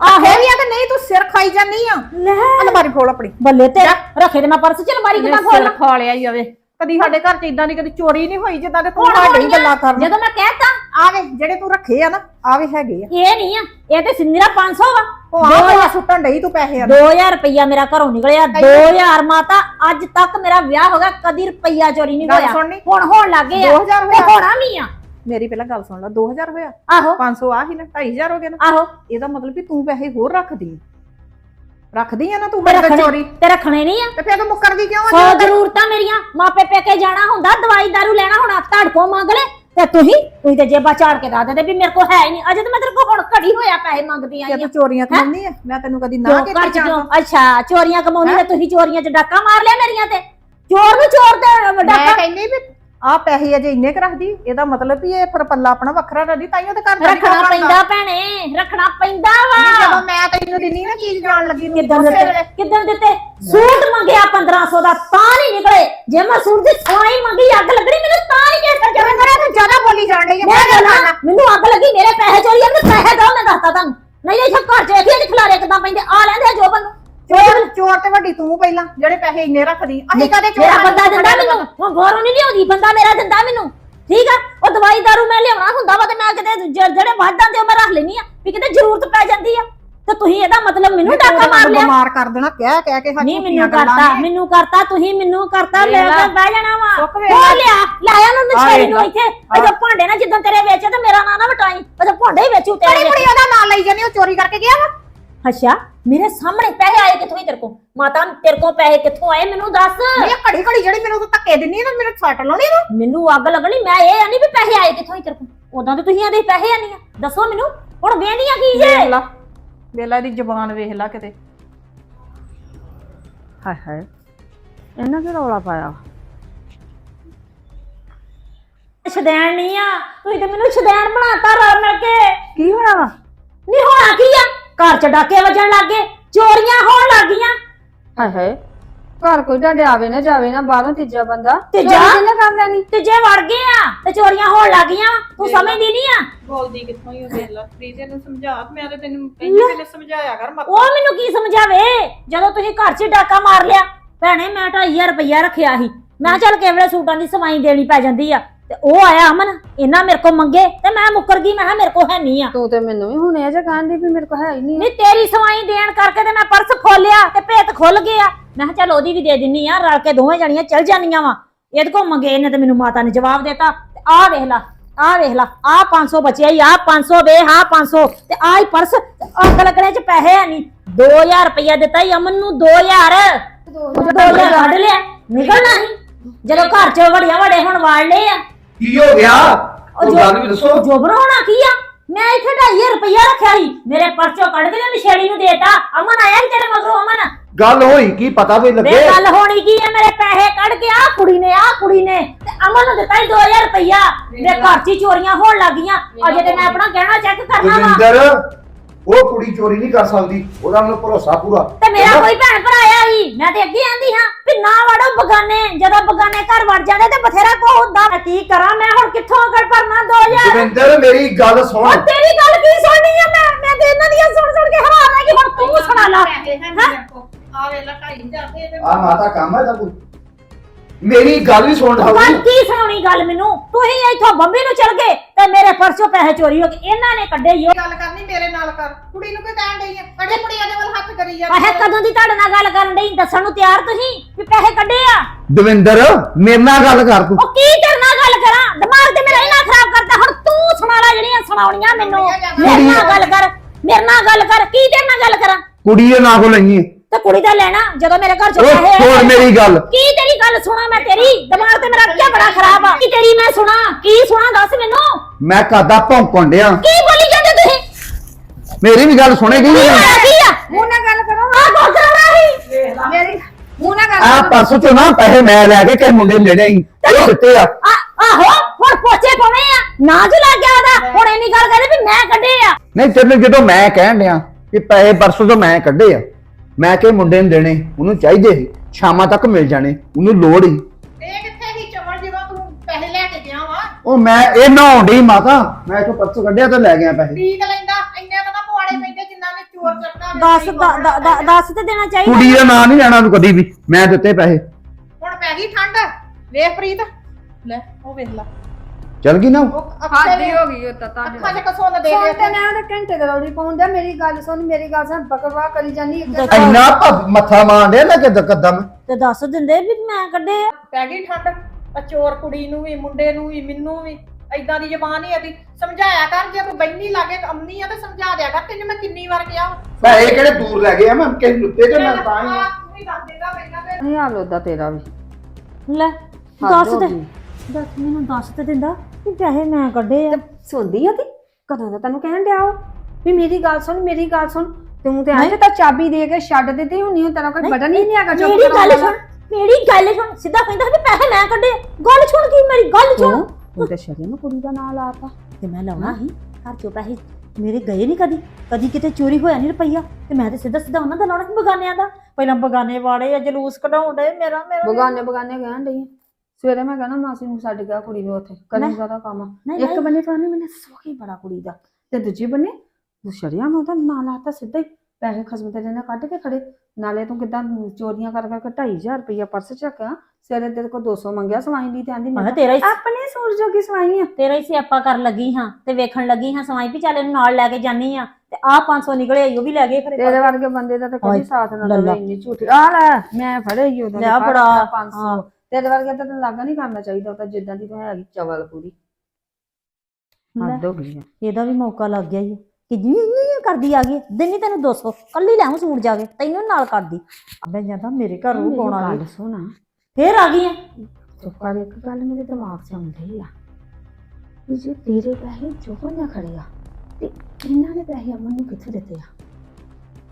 ਆਹੋ। ਆਹੇ ਵੀ ਆ ਤੇ ਨਹੀਂ ਤੂੰ ਸਿਰ ਖਾਈ ਜਾਨੀ ਆ। ਲੈ। ਅਲਮਾਰੀ ਖੋਲ ਆਪਣੀ। ਬੱਲੇ ਤੇ ਰੱਖੇ ਤੇ ਮੈਂ ਪਰਸ ਚ ਅਲਮਾਰੀ ਕਿਦਾਂ ਖੋਲ ਖਾ ਲਿਆ ਹੀ ਆਵੇ ਕਦੀ ਸਾਡੇ ਘਰ ਚ ਇਦਾਂ ਦੀ ਕਦੀ ਚੋਰੀ ਨਹੀਂ ਹੋਈ ਜਿੱਦਾਂ ਦੇ ਤੂੰ ਹੁਣ ਸਾਡੀ। ਗੱਲਾਂ ਕਰਨ ਜਦੋਂ ਮੈਂ ਕਹਿਤਾ। ਆਵੇ ਜਿਹੜੇ ਤੂੰ ਰੱਖੇ ਆ ਨਾ ਆਵੇ ਹੈਗੇ ਆ। ਇਹ ਨਹੀਂ ਆ ਇਹ ਤੇ ਸਿੰਦਰਾ 500 ਵਾ। ਉਹ ਦੋ ਆ ਸੁੱਟਣ ਡਈ ਤੂੰ ਪੈਸੇ ਆ 2000 ਰੁਪਇਆ ਮੇਰਾ ਘਰੋਂ ਨਿਕਲਿਆ। 2000 ਮਾਤਾ ਅੱਜ ਤੱਕ ਮੇਰਾ ਵਿਆਹ ਹੋ ਗਿਆ ਕਦੀ ਰੁਪਇਆ ਚੋਰੀ ਨਹੀਂ ਗੱਲ ਹੋਇਆ। ਸੁਣਨੀ। ਹੁਣ ਹੋਣ ਲੱਗੇ ਆ। 2000 ਤੇ ਹੋਇਆ। ਹੋਣਾ ਵੀ ਆ। ਮੇਰੀ ਪਹਿਲਾਂ ਗੱਲ ਸੁਣ ਲੈ 2000 ਹੋਇਆ। ਆਹੋ। 500 ਆ ਹੀ ਨਾ 2500 ਹੋ ਗਿਆ ਨਾ। ਆਹੋ। ਇਹਦਾ ਮਤਲਬ ਵੀ ਤੂੰ ਪੈਸੇ ਹੋਰ ਰੱਖਦੀ। ਆ। ਰੱਖਦੀ ਆ ਨਾ ਤੂੰ ਮੇਰੇ ਤੋਂ ਚੋਰੀ ਤੇ ਰੱਖਣੇ ਨਹੀਂ ਆ? ਤੇ ਫਿਰ ਤੂੰ ਮੁੱਕਰਦੀ ਕਿਉਂ ਸੌ ਆ ਜ਼ਰੂਰਤਾਂ ਮੇਰੀਆਂ ਮਾਪੇ ਪੇਕੇ ਜਾਣਾ ਹੁੰਦਾ ਦਵਾਈ ਦਾਰੂ ਲੈਣਾ ਹੋਣਾ ਕੋਲ ਮੰਗ ਲੈ। ਤੇ ਤੁਸੀਂ ਤੁਸੀਂ ਤੇ ਜੇਬਾਂ ਝਾੜ ਕੇ ਦੱਸ ਦਿੰਦੇ ਵੀ ਮੇਰੇ ਕੋਲ ਹੈ ਹੀ ਨਹੀਂ। ਅਜੇ ਤਾਂ ਮੈਂ ਤੇਰੇ ਕੋਲ ਹੁਣ ਘੜੀ ਹੋਇਆ ਪੈਸੇ ਮੰਗਦੀ ਆਈ ਆ। ਤੂੰ ਚੋਰੀਆਂ ਕਰਨੀ ਆ ਮੈਂ ਤੈਨੂੰ ਕਦੀ ਨਾ ਜਾਣ ਕਿਉਂ? ਅੱਛਾ ਚੋਰੀਆਂ ਕਮਾਉਂਦੀ ਤੇ ਤੁਸੀਂ ਚੋਰੀਆਂ ਚ ਡਾਕਾ ਮਾਰ ਲਿਆ ਮੇਰੀਆਂ ਤੇ। ਚੋਰ ਨੂੰ ਚੋਰ ਤੇ ਮੈਂ ਡਾਕਾ ਕਹਿੰਦੀ ਵੀ ਆ ਪੈਸੇ ਅਜੇ ਇੰਨੇ ਕ ਰੱਖਦੀ? ਇਹਦਾ ਮਤਲਬ ਵੀ ਇਹ ਫਿਰ ਪੱਲਾ ਆਪਣਾ ਵੱਖਰਾ ਰੱਖਦੀ ਤਾਈਓ ਤੇ ਘਰ ਦਾ ਨੀ ਰੱਖਣਾ ਕੰਮ ਪੈਂਦਾ ਭੈਣੇ ਰੱਖਣਾ ਪੈਂਦਾ ਵਾ। ਜਦੋਂ ਮੈਂ ਤੈਨੂੰ ਦਿੰਨੀ ਨਾ ਚੀਜ਼ ਜਾਣ ਲੱਗੀ ਨੂੰ ਕਿੱਦਾਂ ਉਸੇ ਦਿੱਤੇ? ਵੇਲੇ। ਕਿੱਦਾਂ ਦਿੱਤੇ? ਸੂਟ ਮੰਗਿਆ 1500 ਦਾ ਤਾਂ ਨਹੀਂ ਨਿਕਲੇ। ਜੇ ਮੈਂ ਸੂਟ ਦੀ ਸਵਾਈ ਮੰਗੀ ਅੱਗ ਲੱਗਣੀ ਮੈਨੂੰ ਤਾਂ ਨਹੀਂ ਕਿਹਾ ਕਰ ਜਿਵੇਂ ਮੇਰਾ ਤੂੰ ਜ਼ਿਆਦਾ ਬੋਲੀ ਜਾਣ ਆ ਮੈਂ ਬੋਲਾਂ ਮੈਨੂੰ ਅੱਗ ਲੱਗੀ ਮੇਰੇ ਪੈਸੇ ਚੋਰੀ ਆ ਮੈਨੂੰ ਪੈਸੇ ਦੋ ਮੈਂ ਦੱਸਤਾ ਤੁਹਾਨੂੰ। ਨਹੀਂ ਇਹ ਘਰ ਚ ਤੇ ਖਿਲਾਰੇ ਕਿਦਾਂ ਪੈਂਦੇ। ਆ ਲੈਂਦੇ ਜੋਬਨ ਨੂੰ ਚੋਰ ਚੋਰ ਤੇ ਵੱਡੀ ਤੂੰ ਪਹਿਲਾਂ ਜਿਹੜੇ ਪੈਸੇ ਇੰਨੇ ਰੱਖਦੀ। ਅਸੀਂ ਕਦੇ ਚੋਰ ਮੇਰਾ ਬੰਦਾ ਦਿੰਦਾ ਮੈਨੂੰ। ਉਹ ਗੌਰਵ ਨਹੀਂ ਲਿਆਉਂਦੀ ਬੰਦਾ ਮੇਰਾ ਦਿੰਦਾ ਮੈਨੂੰ। ਠੀਕ ਆ? ਉਹ ਦਵਾਈ ਦਾਰੂ ਮੈਂ ਲਿਆਉਣਾ ਹੁੰਦਾ ਵਾ ਤੇ ਮੈਂ ਕਿਤੇ ਜ- ਜਿਹੜੇ ਵਾਧਾਂ ਤੇ ਉਹ ਮੈਂ ਰੱਖ ਲੈਣੀ ਆ ਵੀ ਕਿਤੇ ਜ਼ਰੂਰਤ ਪੈ ਜਾਂਦੀ ਆ। ਤੇ ਤੁਸੀਂ ਇਹਦਾ ਮਤਲਬ ਮੈਨੂੰ ਡਾਕਾ ਮਾਰ ਲਿਆ। ਬਿਮਾਰ ਕਰ ਦੇਣਾ ਕਹਿ ਕਹਿ ਕੇ ਨਹੀਂ ਮੈਨੂੰ ਕਰਤਾ ਮੈਨੂੰ ਕਰਤਾ ਤੁਸੀਂ ਮੈਨੂੰ ਕਰਤਾ ਲੈ ਕੇ ਲਾ। ਬਹਿ ਜਾਣਾ ਵਾ। ਸੁੱਕ ਵੇਖ ਹੋ ਲਾ। ਲਿਆ ਲਾਇਆ ਨੂੰ ਨਸ਼ੇੜੀ ਨੂੰ। ਇੱਥੇ। ਅਜਾ ਭਾਂਡੇ ਨਾ ਜਿੱਦਾਂ ਤੇਰੇ ਵੇਚੇ ਤੇ ਮੇਰਾ ਨਾਂ ਨਾ ਵਟਾਈ। ਅਜਾ ਭਾਂਡੇ ਹੀ ਵੇਚੂ ਤੇਰੇ ਕੁੜੀ ਕੁੜੀ ਉਹਦਾ ਨਾਂ ਲਈ ਜਾਨੀ ਉਹ ਚੋਰੀ ਕਰਕੇ ਗਿਆ ਵਾ। ਅੱਛਾ। ਮੇਰੇ ਸਾਹਮਣੇ ਪੈਸੇ ਆਏ ਕਿੱਥੋਂ ਹੀ ਤੇਰੇ ਕੋ ਮਾਤਾ ਤੇਰੇ ਕੋ ਪੈਸੇ ਕਿੱਥੋਂ ਆਏ? ਮੈਨੂੰ ਦੱਸ। ਨਹੀਂ ਘੜੀ ਘੜੀ ਜਿਹੜੀ ਮੈਨੂੰ ਤੂੰ ਧੱਕੇ ਦਿੰਨੀ ਆ ਨਾ ਮੈਨੂੰ ਸੱਟ ਲਾਉਣੀ ਨਾ। ਮੈਨੂੰ ਅੱਗ ਲੱਗਣੀ ਮੈਂ ਇਹ ਆ ਨਹੀਂ ਵੀ ਪੈਸੇ ਆਏ ਕਿੱਥੋਂ ਹੀ ਤੇਰੇ ਕੋ ਉਦਾਂ ਤੇ ਤੁਸੀਂ ਆਦੇ ਪੈਸੇ ਆ ਨਹੀਂ ਆ। ਦੱਸੋ ਮੈਨੂੰ ਹੁਣ ਵੇਂਦੀਆਂ ਕੀ ਜੇ? ਵੇਖ ਲਾ ਵੇਖ ਲਾ ਇਹਦੀ ਜ਼ਬਾਨ ਵੇਖ ਲਾ ਕਿਤੇ। ਹਾਏ ਹਾਏ ਇਹਨਾਂ ਕੀ ਰੌਲਾ ਪਾਇਆ? ਛਦੈਣ ਨਹੀਂ ਆ ਤੁਸੀਂ ਤੇ ਮੈਨੂੰ ਛਦੈਣ ਬਣਾਤਾ ਰਲ ਮਿਲ ਕੇ। ਕੀ ਹੋਇਆ? ਵਾ ਨਹੀਂ ਹੋਣਾ ਕੀ ਆ? ਘਰ ਚ ਡਾਕੇ ਵੱਜਣ ਲੱਗ ਗਏ ਚੋਰੀਆਂ ਹੋਣ ਲੱਗ ਗਈਆਂ। ਹਾਏ ਹਾਏ। ਘਰ ਕੋਈ ਤੁਹਾਡੇ ਆਵੇ ਨਾ ਜਾਵੇ ਨਾ ਬਾਹਰੋਂ ਤੀਜਾ ਬੰਦਾ। ਤੀਜਾ? ਕਿਹਨੇ ਕਰ ਲੈਣੀ? ਤੇ ਜੇ ਵੜ ਗਏ ਆ ਤੇ ਚੋਰੀਆਂ ਹੋਣ ਲੱਗ ਗਈਆਂ ਤੂੰ ਸਮਝਦੀ ਨਹੀਂ ਆ? ਬੋਲਦੀ ਕਿੱਥੋਂ ਹੀ ਵੇਖ ਲਾ। ਪਲੀਜ਼ ਇਹਨੂੰ ਸਮਝਾ ਮੈਂ ਤੇ ਤੈਨੂੰ ਪਹਿਲੇ ਪਹਿਲੇ ਸਮਝਾਇਆ ਕਰ ਮਤ ਉਹ ਮੈਨੂੰ ਕੀ ਸਮਝਾਵੇ? ਜਦੋਂ ਤੁਸੀਂ ਘਰ 'ਚ ਡਾਕਾ ਮਾਰ ਲਿਆ ਭੈਣੇ ਮੈਂ 2500 ਰੁਪਇਆ ਰੱਖਿਆ ਸੀ। ਮੈਂ ਕਿਹਾ ਚੱਲ ਕਿਸੇ ਵੇਲੇ ਸੂਟਾਂ ਦੀ ਸਵਾਈ ਦੇਣੀ ਪੈ ਜਾਂਦੀ ਆ? ਤੇ ਉਹ ਆਇਆ ਅਮਨ ਇਹਨਾਂ ਮੇਰੇ ਕੋ ਮੰਗੇ ਤੇ ਮੈਂ ਮੁੱਕਰ ਗਈ ਮੈਂ ਕਿਹਾ ਮੇਰੇ ਕੋ ਹੈ ਨਹੀਂ ਆ। ਤੂੰ ਤੇ ਮੈਨੂੰ ਵੀ ਹੁਣ ਇਹ ਜਿਹਾ ਕਹਿੰਦੀ ਵੀ ਮੇਰੇ ਕੋਲ ਹੈ ਹੀ ਨਹੀਂ ਨਹੀਂ ਤੇਰੀ ਸਵਾਈ ਦੇਣ ਕਰਕੇ ਤੇ ਮੈਂ ਪਰਸ ਖੋਲਿਆ ਤੇ ਭੇਤ ਖੁੱਲ ਗਿਆ। ਮੈਂ ਕਿਹਾ ਚੱਲ ਉਹਦੀ ਵੀ ਦੇ ਦਿੰਨੀ ਆ ਰਲ ਕੇ ਦੋਵੇਂ ਜਣੀਆਂ ਚੱਲ ਜਾਣੀਆਂ ਵਾ। ਇਹਦੇ ਕੋ ਮੰਗੇ ਇਹਨੇ ਤੇ ਮੈਨੂੰ ਮਾਤਾ ਨੇ ਜਵਾਬ ਦਿੱਤਾ। ਤੇ ਆਹ ਵੇਖ ਲਾ ਆਹ ਵੇਖ ਲਾ ਆਹ 500 ਬਚਿਆ ਹੀ ਆਹ 500 ਵੇ ਹਾਂ 500 ਤੇ ਆਹ ਹੀ ਪਰਸ ਅੱਗ ਲੱਗਣੇ ਚ ਪੈਸੇ ਹੈ ਨਹੀਂ। 2000 ਰੁਪਇਆ ਦਿੱਤਾ ਹੀ ਅਮਨ ਨੂੰ 2000 ਉਹ 2000 ਕੱਢ ਲਿਆ ਨਿਕਲਣਾ ਨਹੀਂ। ਜਦੋਂ ਘਰ ਚ ਵੜਿਆ ਵੜੇ ਹੁਣ ਵਾੜ ਲਏ ਆ। ਕੀ ਹੋ ਗਿਆ? ਉਹ ਜੋ- ਗੱਲ ਵੀ ਦੱਸੋ। ਜੋ ਬਣਾਉਣਾ ਕੀ ਆ? ਮੈਂ ਇੱਥੇ 2.5 ਰੁਪਇਆ ਰੱਖਿਆ ਸੀ। ਮੇਰੇ ਪਰਚੋਂ ਕੱਢ ਕੇ ਨਸ਼ੇੜੀ ਨੂੰ ਦੇਤਾ। ਅਮਨ ਆਇਆ ਸੀ ਤੇਰੇ ਮਗਰੋਂ ਅਮਨ? ਗੱਲ ਹੋਈ ਕੀ ਪਤਾ ਕੋਈ ਵੇ ਲੱਗੇ? ਗੱਲ ਹੋਣੀ ਕੀ ਹੈ ਮੇਰੇ ਪੈਸੇ ਕੱਢ ਕੇ ਆ ਕੁੜੀ ਨੇ ਆ ਕੁੜੀ ਨੇ ਤੇ ਅਮਨ ਨੂੰ ਦਿੱਤਾ ਸੀ 2000 ਰੁਪਇਆ ਮੇਰੇ ਘਰ 'ਚ ਹੀ ਚੋਰੀਆਂ ਹੋਣ ਲੱਗੀਆਂ ਅਜੇ ਤੇ ਮੈਂ ਆਪਣਾ ਗਹਿਣਾ ਚੈੱਕ ਕਰਨਾ ਵਾ। ਦਵਿੰਦਰ ਉਹ ਕੁੜੀ ਚੋਰੀ ਨਹੀਂ ਕਰ ਸਕਦੀ ਉਹਦਾ ਮੈਨੂੰ ਭਰੋਸਾ ਪੂਰਾ। ਤੇ ਮੇਰਾ ਕੋਈ ਭੈਣ ਭਰਾ ਆਇਆ ਸੀ ਮੈਂ ਤੇ ਅੱਗੇ ਆਂਦੀ ਹਾਂ ਵੀ ਨਾ ਵੜੋ ਬਗਾਨੇ ਜਦੋਂ ਬਗਾਨੇ ਘਰ ਵੜ ਜਾਂਦੇ ਤੇ ਬਥੇਰਾ ਕੋ ਹੁੰਦਾ। ਮੈਂ ਕੀ ਕਰਾਂ ਮੈਂ ਹੁਣ ਕਿੱਥੋਂ ਅਗਰ ਭਰਨਾ 2000 ਦਵਿੰਦਰ ਮੇਰੀ ਗੱਲ ਸੁਣ। ਉਹ ਤੇਰੀ ਗੱਲ ਕੀ ਸੁਣਨੀ ਆ? ਮੈਂ ਮੈਂ ਤੇ ਇਹਨਾਂ ਦੀਆਂ ਸੁਣ ਸੁਣ ਕੇ ਹੈਰਾਨ ਆ ਕਿ ਹੁਣ ਤੂੰ ਸੁਣਾ ਲਾ। ਆ ਵੇਖ ਲਾ ਢਾਈ ਜਾਂਦੇ ਤੇ ਆ ਮਾਤਾ ਕੰਮ ਹੈ ਤਾਂ ਕੋਈ? ਮੇਰੀ ਗੱਲ ਵੀ ਸੁਣ ਗੱਲ ਢਾਉ ਕੀ ਸੁਣਾਉਣੀ ਗੱਲ ਮੈਨੂੰ। ਤੁਸੀਂ ਇੱਥੋਂ ਬੰਬੀ ਨੂੰ ਚਲ ਗਏ ਤੇ ਮੇਰੇ ਪਰਸੋਂ ਪੈਸੇ ਚੋਰੀ ਹੋ ਗਏ। ਇਹਨਾਂ ਨੇ ਕੱਢੇ ਹੀ ਉਹ। ਗੱਲ ਕਰਨੀ ਮੇਰੇ ਨਾਲ ਕਰ। ਕੁੜੀ ਨੂੰ ਕੋਈ ਕਹਿਣ ਡਈ ਆ? ਅੜੇ ਕੁੜੀਆਂ ਦੇ ਵੱਲ ਹੱਥ ਕਰੀ ਪੈਸੇ ਜਾਂਦੀ ਆ। ਕਦੋਂ ਦੀ ਤੁਹਾਡੇ ਨਾਲ ਗੱਲ ਕਰਨ ਡਈ? ਦੱਸਣ ਨੂੰ ਤਿਆਰ ਤੁਸੀਂ ਵੀ ਪੈਸੇ ਕੱਢੇ ਆ? ਦਵਿੰਦਰ ਮੇਰੇ ਨਾਲ ਗੱਲ ਕਰ ਤੂੰ। ਉਹ ਕੀ ਤੇਰੇ ਨਾਲ ਗੱਲ ਕਰਾਂ? ਦਿਮਾਗ ਤੇ ਮੇਰਾ ਇਹਨਾਂ ਖਰਾਬ ਕਰਦਾ। ਹੁਣ ਤੂੰ ਸੁਣਾ ਲੈ ਜਿਹੜੀਆਂ ਸੁਣਾਉਣੀਆਂ ਮੈਨੂੰ। ਮੇਰੇ ਨਾਲ ਗੱਲ ਕਰ। ਮੇਰੇ ਨਾਲ ਗੱਲ ਕਰ। ਕੀ ਤੇਰੇ ਨਾਲ ਗੱਲ ਕਰਾਂ? ਕੁੜੀ ਦੇ ਨਾਂ ਕੋ ਲਈਏ। ਤੇ ਕੁੜੀ ਦਾ ਲੈਣਾ ਜਦੋਂ ਮੇਰੇ ਘਰ ਚ ਪੈਸੇ ਛੋੜ ਆਏ- ਮੇਰੀ ਗੱਲ। ਕੀ ਤੇਰੀ ਗੱਲ ਸੁਣਾ ਮੈਂ ਤੇਰੀ? ਦਿਮਾਗ ਤੇ ਮੇਰਾ ਕੀ ਬੜਾ ਖਰਾਬ ਆ। ਕੀ ਤੇਰੀ ਮੈਂ ਸੁਣਾ? ਕੀ ਸੁਣਾ ਦੱਸ ਮੈਨੂੰ? ਮੈਂ ਕਾਦਾ ਭੌਂਕਣ ਡਿਆ। ਕੀ ਬੋਲੀ ਜਾਂਦੇ ਤੁਸੀਂ? ਮੇਰੀ ਵੀ ਗੱਲ ਸੁਣੇਗੀ ਕੀ ਹੋਇਆ ਕੀ ਆ। ਮੂੰਹ ਨਾਲ ਗੱਲ ਕਰੋ। ਆ ਕੋ ਕਰਾਉਣਾ ਸੀ। ਮੇਰੀ ਮੂੰਹ ਨਾਲ ਗੱਲ ਆ ਪਰਸੋਂ ਤੋਂ ਨਾ ਪੈਸੇ ਮੈਂ ਲੈ ਕੇ ਕਿਸੇ ਮੁੰਡੇ ਨੂੰ ਲੈਣੇ ਸੀ। ਉਹ ਦਿੱਤੇ ਆ। ਆ ਆਹੋ ਹੁਣ ਪੋਚੇ ਪਵੇ ਆ। ਨਾ ਜੁ ਲੱਗ ਗਿਆ ਉਹਦਾ। ਹੁਣ ਇੰਨੀ ਗੱਲ ਕਰੇ ਵੀ ਮੈਂ ਕੱਢੇ ਆ। ਨਹੀਂ ਤੈਨੂੰ ਜਦੋਂ ਮੈਂ ਕਹਿਣ ਡਿਆ ਕਿ ਪੈਸੇ ਪਰਸੋਂ ਤੋਂ ਮੈਂ ਕੱਢੇ ਆ ਮੈਂ ਕਿ ਮੁੰਡੇ ਨੂੰ ਦੇਣੇ ਉਹਨੂੰ ਚਾਹੀਦੇ ਸੀ ਸ਼ਾਮਾਂ ਤੱਕ ਮਿਲ ਜਾਣੇ ਉਹਨੂੰ ਲੋੜ ਹੀ। ਇਹ ਕਿੱਥੇ ਹੀ ਚਵਲ ਜਦੋਂ ਤੂੰ ਪੈਸੇ ਲੈ ਕੇ ਗਿਆ ਵਾ? ਉਹ ਮੈਂ ਇਹ ਨਹਾਉਣ ਡਈ ਮਾਤਾ ਮੈਂ ਇਥੋਂ ਪਰਸ ਕੱਢਿਆ ਤੇ ਲੈ ਗਿਆ ਪੈਸੇ। ਠੀਕ ਲੈਂਦਾ ਇੰਨੇ ਤਾਂ ਨਾ ਪਵਾੜੇ ਪੈਂਦੇ ਜਿੰਨਾਂ ਨੇ ਚੋਰ ਚੜਨਾ ਦੱਸ ਦ- ਦ- ਦ- ਦੱਸ ਤੇ ਦੇਣਾ ਚਾਹੀਦਾ। ਕੁੜੀ ਦਾ ਨਾਂ ਨਹੀਂ ਲੈਣਾ ਉਹਨੂੰ ਕਦੀ ਵੀ ਮੈਂ ਦਿੱਤੇ ਪੈਸੇ। ਹੁਣ ਪੈ ਗਈ ਠੰਡ ਵੇਖ ਪ੍ਰੀਤ। ਲੈ ਉਹ ਵੇਖ ਲੈ। ਚਲ ਗਈ ਨਾ ਉਹ? ਉਹ ਅੱਖਾਂ ਹਾਦੀ ਦੇ ਹੋ ਗਈ ਉਹ ਤਾਂ ਤੁਹਾਡੇ ਅੱਖਾਂ 'ਚ ਕਸੋਂ ਦੇ ਸੁਣ ਦੇ ਤੇ ਨਾ ਉਹਦੇ ਘੰਟੇ ਦਾ ਰੌਲੀ ਪਾਉਂਦਾ ਮੇਰੀ ਗੱਲ ਸੁਣ ਮੇਰੀ ਗੱਲ ਸੁਣ ਬਕਵਾ ਕਰੀ ਜਾਂਦੀ ਇੱਕ। ਇੰਨਾ ਭੱਬ- ਮੱਥਾ ਮਾਰਦੇ ਨਾ ਕਿ ਕਦਮ ਤੇ ਦੱਸ ਦਿੰਦੇ ਵੀ ਮੈਂ ਕੱਢੇ ਆ। ਪੈ ਗਈ ਠੰਡ ਆ ਚੋਰ ਕੁੜੀ ਨੂੰ ਵੀ ਮੁੰਡੇ ਨੂੰ ਵੀ ਮੈਨੂੰ ਵੀ ਐਦਾਂ ਦੀ ਜ਼ਬਾਨ ਹੀ ਆਦੀ ਸਮਝਾਇਆ ਕਰ ਜੇ ਤੂੰ ਬੈਣੀ ਲਾਗੇ ਅੰਨੀ ਆ ਤੇ ਸਮਝਾ ਦਿਆ ਕਰ ਤੈਨੂੰ ਮੈਂ ਕਿੰਨੀ ਵਾਰ ਕਿਹਾ। ਵਾ। ਪੈਸੇ ਕਿਹੜੇ ਦੂਰ ਲੈ ਗਏ ਆ ਮੈਂ ਕਿਸੇ ਨੂੰ ਦਿੱਤੇ ਤੇ ਮੈਂ ਤਾਂ ਹੀ ਆਹ, ਤੂੰ ਵੀ ਦੱਸ ਦੇਗਾ ਪਹਿਲਾਂ ਤੇ। ਨਹੀਂ ਹਾਲ ਉਹਦਾ ਤੇਰਾ ਵੀ। ਲੈ ਦੱਸ ਹੋ ਦੇ। ਗਈ। ਦੱਸ ਮੈਨੂੰ ਦੱਸ ਤੇ ਦਿੰਦਾ। ਵੀ ਪੈਸੇ ਮੈਂ ਕੱਢੇ ਆ। ਸੁਣਦੀ ਆ ਤੇ? ਕਦੋਂ ਦਾ ਤੈਨੂੰ ਕਹਿਣ ਡਿਆ ਉਹ ਵੀ ਮੇਰੀ ਗੱਲ ਸੁਣ ਮੇਰੀ ਗੱਲ ਸੁਣ। ਤੂੰ ਤੇ ਆਂਦੇ ਤਾਂ ਚਾਬੀ ਦੇ ਕੇ ਛੱਡ ਦਿੱਤੀ ਹੁੰਨੀ ਤੇਰਾ ਕੋਈ ਬਟਨ ਹੀ ਨਹੀਂ ਹੈਗਾ ਚੁੱਪ ਮੇਰੀ ਗੱਲ। ਸੁਣ ਮੇਰੀ ਗੱਲ ਸੁਣ। ਸਿੱਧਾ ਕਹਿੰਦਾ ਵੀ ਪੈਸੇ ਮੈਂ ਕੱਢੇ। ਗੱਲ ਸੁਣ ਕੀ ਮੇਰੀ ਗੱਲ ਸੁਣ। ਤੂੰ ਤੂੰ ਸ਼ਰਮ ਕੁੜੀ ਦਾ ਨਾਂ ਲਾਤਾ ਤੇ ਮੈਂ ਲਾਉਣਾ ਸੀ ਘਰ ਚੋਂ ਪੈਸੇ। ਮੇਰੇ ਗਏ ਨਹੀਂ ਕਦੀ। ਕਦੀ ਕਿਤੇ ਚੋਰੀ ਹੋਇਆ ਨਹੀਂ ਰੁਪਈਆ। ਤੇ ਮੈਂ ਤੇ ਸਿੱਧਾ ਸਿੱਧਾ ਉਹਨਾਂ ਦਾ ਲਾਉਣਾ ਸੀ ਬਗਾਨਿਆਂ ਦਾ। ਪਹਿਲਾਂ ਬਗਾਨੇ ਵਾੜੇ ਆ ਜਲੂਸ ਕਢਾਉਣ ਡੇ ਮੇਰਾ ਮੇਰਾ। ਬਗਾਨੇ ਬਗਾਨੇ ਕਹਿਣ ਡਈ। ਸਵੇਰੇ ਮੈਂ ਕਹਣਾ ਮਾਸੀ ਨੂੰ ਛੱਡ ਗਿਆ ਕੁੜੀ ਨੂੰ ਉੱਥੇ ਨਹੀਂ। ਦਾ ਕੰਮ ਇੱਕ। ਬੰਨੇ ਤਾਂ ਨਹੀਂ ਮੈਨੇ ਸੋਖੀ ਬੜਾ ਕੁੜੀ ਦਾ ਤੇ ਦੂਜੀ ਬੰਨੇ ਤੂੰ ਸ਼ਰਿਆ ਮੈਂ ਉਹਦਾ ਨਾਂ ਲਾਤਾ ਸਿੱਧਾ ਹੀ ਪੈਸੇ ਖਸਮ ਤੇਰੇ ਨਾਲ ਕੱਢ ਕੇ ਖੜੇ ਨਾਲੇ ਤੂੰ ਕਿਦਾਂ ਚੋਰੀਆਂ ਕਰ ਕਰਕੇ 2500 ਰੁਪਇਆ ਪਰਸ ਚੱਕਿਆ ਸਵੇਰੇ ਤੇਰੇ ਕੋਲ 200 ਮੰਗਿਆ ਸਵਾਈ ਦੀ ਤੇ ਆਂਦੀ ਮੈਂ ਮੈਂ ਕਿਹਾ ਤੇਰਾ ਹੀ ਆਪਣੇ ਸੂਟ ਜੋਗੀ ਸਵਾਈ ਆ ਤੇਰਾ ਹੀ ਸਿਆਪਾ ਕਰਨ ਲੱਗੀ ਹਾਂ ਤੇ ਵੇਖਣ ਲੱਗੀ ਹਾਂ ਸਮਾਈ ਵੀ ਚੱਲ ਇਹਨੂੰ ਨਾਲ ਲੈ ਕੇ ਜਾਨੀ ਆ ਤੇ ਆਹ 500 ਨਿਕਲੇ ਆਈ ਉਹ ਵੀ ਲੈ ਗਏ ਖਰੇ ਤੇਰੇ ਵਰਗੇ ਬੰਦੇ ਦਾ ਤਾਂ ਹਾਏ, ਕਦੀ ਸਾਥ ਨਾ ਲੱਲਾ। ਦੇਵੇ ਇੰਨੀ ਝੂਠੀ ਆ ਲੈ ਮੈਂ ਫੜੇ ਹੀ ਉਹਦਾ ਲਿਆ ਫੜਾ। 500 ਹਾਂ। ਤੇਰੇ ਵਰਗੇ ਤਾਂ ਤੈਨੂੰ ਲੱਗਾ ਨਹੀਂ ਕਰਨਾ ਚਾਹੀਦਾ ਉਹ ਤਾਂ ਜਿੱਦਾਂ ਦੀ ਤੂੰ ਹੈਗੀ ਚਵਲ ਪੂਰੀ। ਹੱਦ ਹੋ ਗਈ ਆ। ਇਹਦਾ ਵੀ ਮੌਕਾ ਲੱਗ ਗਿਆ ਹੀ ਕਿ ਜੀ ਕਰਦੀ ਆ ਗਈ ਦਿਨੀ ਤੈਨੂੰ 200 ਕੱਲੀ ਲੈਉਂ ਸੂਟ ਜਾ ਕੇ ਤੈਨੂੰ ਨਾਲ ਕਰਦੀ। ਅਬੇ ਜਾਂਦਾ ਮੇਰੇ ਘਰ ਉਹ ਪਾਉਣਾ ਗੱਲ ਵੀ ਸੁਣਾ। ਫੇਰ ਆ ਗਈ ਆ। ਪਰ ਇੱਕ ਗੱਲ ਮੇਰੇ ਦਿਮਾਗ 'ਚ ਆਉਂਦੀ ਆ। ਵੀ ਜੇ ਤੇਰੇ ਪੈਸੇ ਚੁੱਕਣ ਨਾ ਖੜੇ ਆ ਤੇ ਇਹਨਾਂ ਨੇ ਪੈਸੇ ਅਮਨ ਨੂੰ ਕਿੱਥੇ ਦਿੱਤੇ ਆ?